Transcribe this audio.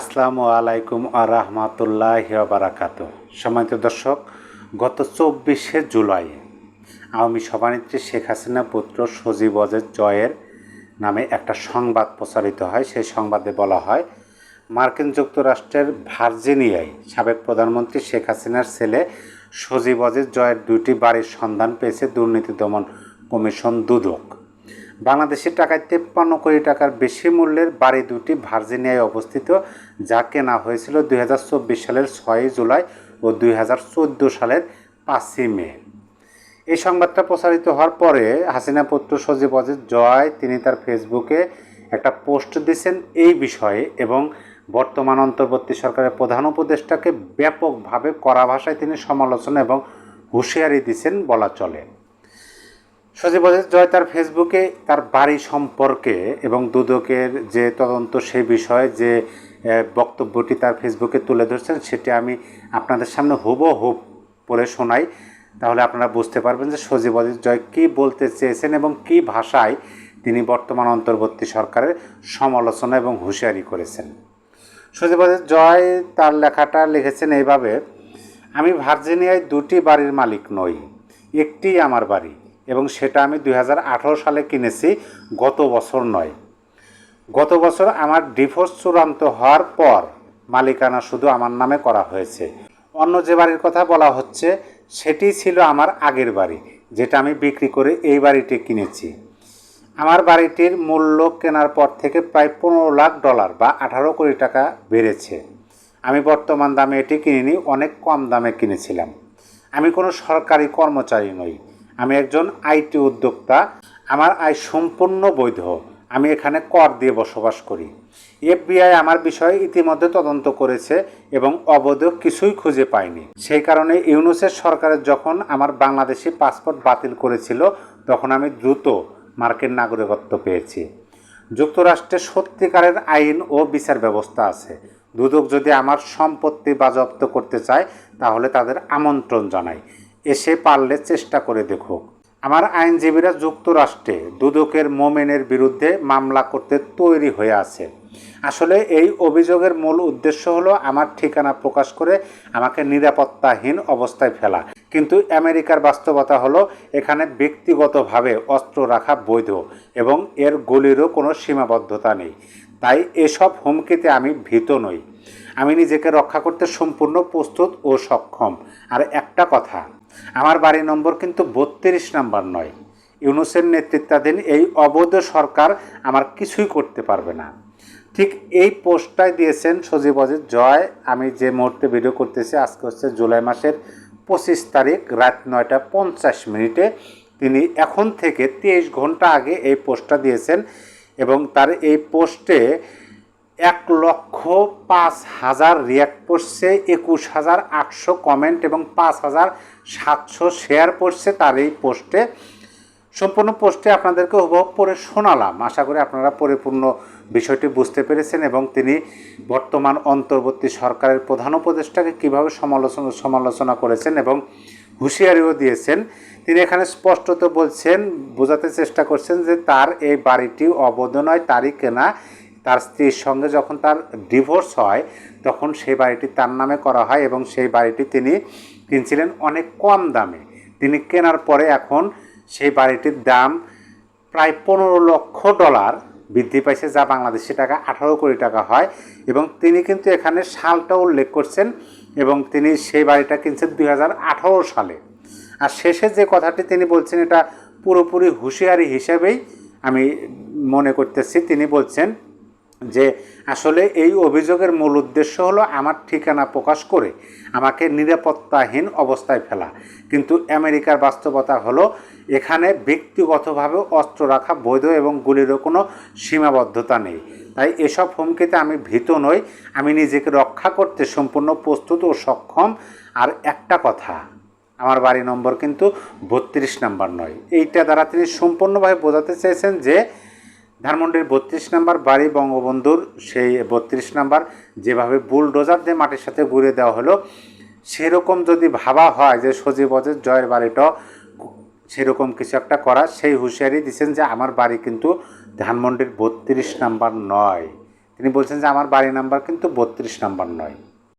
আসসালামু আলাইকুম আ রহমতুল্লাহ বারাকাত সম্মানিত দর্শক, গত চব্বিশে জুলাই আওয়ামী সভানেত্রী শেখ হাসিনা পুত্র সজীব অজের জয়ের নামে একটা সংবাদ প্রচারিত হয়। সেই সংবাদে বলা হয়, মার্কিন যুক্তরাষ্ট্রের ভার্জিনিয়ায় সাবেক প্রধানমন্ত্রী শেখ হাসিনার ছেলে সজীব অজের জয়ের দুটি বাড়ির সন্ধান পেয়েছে দুর্নীতি দমন কমিশন দুদক। বাংলাদেশের টাকায় তেপ্পান্ন কোটি টাকার বেশি মূল্যের বাড়ি দুটি ভার্জিনিয়ায় অবস্থিত, যা কেনা হয়েছিল দুই হাজার চব্বিশ সালের ছয়ই জুলাই ও দুই হাজার চৌদ্দ সালের পাঁচই মে। এই সংবাদটা প্রচারিত হওয়ার পরে হাসিনা পুত্র সজীব অজিত জয়, তিনি তার ফেসবুকে একটা পোস্ট দিয়েছেন এই বিষয়ে এবং বর্তমান অন্তর্বর্তী সরকারের প্রধান উপদেষ্টাকে ব্যাপকভাবে কড়া ভাষায় তিনি সমালোচনা এবং হুঁশিয়ারি দিয়েছেন বলা চলে। সজীব জয় তার ফেসবুকে তার বাড়ি সম্পর্কে এবং দুদকের যে তদন্ত সেই বিষয়ে যে বক্তব্যটি তার ফেসবুকে তুলে ধরছেন, সেটি আমি আপনাদের সামনে হুবহুব পড়ে শোনাই। তাহলে আপনারা বুঝতে পারবেন যে সজীব জয় কী বলতে চেয়েছেন এবং কী ভাষায় তিনি বর্তমান অন্তর্বর্তী সরকারের সমালোচনা এবং হুঁশিয়ারি করেছেন। সজীব জয় তার লেখাটা লিখেছেন এইভাবে, আমি ভার্জিনিয়ায় দুটি বাড়ির মালিক নই, একটি আমার বাড়ি। এবং সেটা আমি দু হাজার আঠেরো সালে কিনেছি, গত বছর নয়। গত বছর আমার ডিভোর্স চূড়ান্ত হওয়ার পর মালিকানা শুধু আমার নামে করা হয়েছে। অন্য যে বাড়ির কথা বলা হচ্ছে, সেটি ছিল আমার আগের বাড়ি, যেটা আমি বিক্রি করে এই বাড়িটি কিনেছি। আমার বাড়িটির মূল্য কেনার পর থেকে প্রায় পনেরো লাখ ডলার বা আঠারো কোটি টাকা বেড়েছে। আমি বর্তমান দামে এটি কিনিনি, অনেক কম দামে কিনেছিলাম। আমি কোনো সরকারি কর্মচারী নই। আমি একজন আইটি উদ্যোক্তা, আমার আয় সম্পূর্ণ বৈধ। আমি এখানে কর দিয়ে বসবাস করি। এফবিআই আমার বিষয়ে ইতিমধ্যে তদন্ত করেছে এবং অবৈধ কিছুই খুঁজে পায়নি। সেই কারণে ইউনুসের সরকারের যখন আমার বাংলাদেশি পাসপোর্ট বাতিল করেছিল, তখন আমি দ্রুত মার্কিন নাগরিকত্ব পেয়েছি। যুক্তরাষ্ট্রে সত্যিকারের আইন ও বিচার ব্যবস্থা আছে। দুদক যদি আমার সম্পত্তি বাজেয়াপ্ত করতে চায়, তাহলে তাদের আমন্ত্রণ জানাই। এসে পারলে চেষ্টা করে দেখুক আমার আইনজীবীরা যুক্তরাষ্ট্রে দুদকের মোমেনের বিরুদ্ধে মামলা করতে তৈরি হয়ে আছে। আসলে এই অভিযোগের মূল উদ্দেশ্য হলো আমার ঠিকানা প্রকাশ করে আমাকে নিরাপত্তাহীন অবস্থায় ফেলা। কিন্তু আমেরিকার বাস্তবতা হলো এখানে ব্যক্তিগতভাবে অস্ত্র রাখা বৈধ এবং এর গুলিরও কোনো সীমাবদ্ধতা নেই। তাই এসব হুমকিতে আমি ভীত নই। আমি নিজেকে রক্ষা করতে সম্পূর্ণ প্রস্তুত ও সক্ষম। আর একটা কথা, আমার বাড়ি নম্বর কিন্তু বত্রিশ নাম্বার নয়। ইউনুসের নেতৃত্বাধীন এই অবৈধ সরকার আমার কিছুই করতে পারবে না। ঠিক এই পোস্টটাই দিয়েছেন সজীব অজিত। জয়, আমি যে মুহূর্তে ভিডিও করতেছি, আজকে হচ্ছে জুলাই মাসের পঁচিশ তারিখ রাত নয়টা পঞ্চাশ মিনিটে। তিনি এখন থেকে তেইশ ঘণ্টা আগে এই পোস্টটা দিয়েছেন এবং তার এই পোস্টে এক লক্ষ পাঁচ হাজার রিয়াক্ট পড়ছে একুশ হাজার আটশো কমেন্ট এবং পাঁচ হাজার সাতশো শেয়ার পড়ছে তার এই পোস্টে সম্পূর্ণ পোস্টে আপনাদেরকে উপভোগ করে শোনালাম। আশা করি আপনারা পরিপূর্ণ বিষয়টি বুঝতে পেরেছেন এবং তিনি বর্তমান অন্তর্বর্তী সরকারের প্রধান উপদেষ্টাকে কীভাবে সমালোচনা সমালোচনা করেছেন এবং হুঁশিয়ারিও দিয়েছেন। তিনি এখানে স্পষ্টত বলছেন, বোঝাতে চেষ্টা করছেন যে তার এই বাড়িটি অবৈধ নয়, তারই কেনা। তার স্ত্রীর সঙ্গে যখন তার ডিভোর্স হয়, তখন সেই বাড়িটি তার নামে করা হয় এবং সেই বাড়িটি তিনি কিনছিলেন অনেক কম দামে। তিনি কেনার পরে এখন সেই বাড়িটির দাম প্রায় পনেরো লক্ষ ডলার বৃদ্ধি পাইছে, যা বাংলাদেশি টাকা আঠারো কোটি টাকা হয় এবং তিনি কিন্তু এখানে সালটা উল্লেখ করছেন এবং তিনি সেই বাড়িটা কিনছেন দুই হাজার আঠারো সালে। আর শেষে যে কথাটি তিনি বলছেন, এটা পুরোপুরি হুঁশিয়ারি হিসেবেই আমি মনে করতেছি। তিনি বলছেন যে আসলে এই অভিযোগের মূল উদ্দেশ্য হলো আমার ঠিকানা প্রকাশ করে আমাকে নিরাপত্তাহীন অবস্থায় ফেলা। কিন্তু আমেরিকার বাস্তবতা হলো এখানে ব্যক্তিগতভাবে অস্ত্র রাখা বৈধ এবং গুলিরও কোনো সীমাবদ্ধতা নেই। তাই এসব হুমকিতে আমি ভীত নই। আমি নিজেকে রক্ষা করতে সম্পূর্ণ প্রস্তুত ও সক্ষম। আর একটা কথা, আমার বাড়ি নম্বর কিন্তু বত্রিশ নাম্বার নয়। এইটা দ্বারা তিনি সম্পূর্ণভাবে বোঝাতে চেয়েছেন যে ধানমন্ডির বত্রিশ নাম্বার বাড়ি বঙ্গবন্ধুর সেই বত্রিশ নাম্বার যেভাবে বুলডোজার দিয়ে মাটির সাথে ঘুরে দেওয়া হলো, সেরকম যদি ভাবা হয় যে সজীব অজের জয়ের বাড়িটা সেরকম কিছু একটা করা সেই হুঁশিয়ারি দিচ্ছেন যে আমার বাড়ি কিন্তু ধানমন্ডির বত্রিশ নাম্বার নয়। তিনি বলছেন যে আমার বাড়ি নাম্বার কিন্তু বত্রিশ নাম্বার নয়।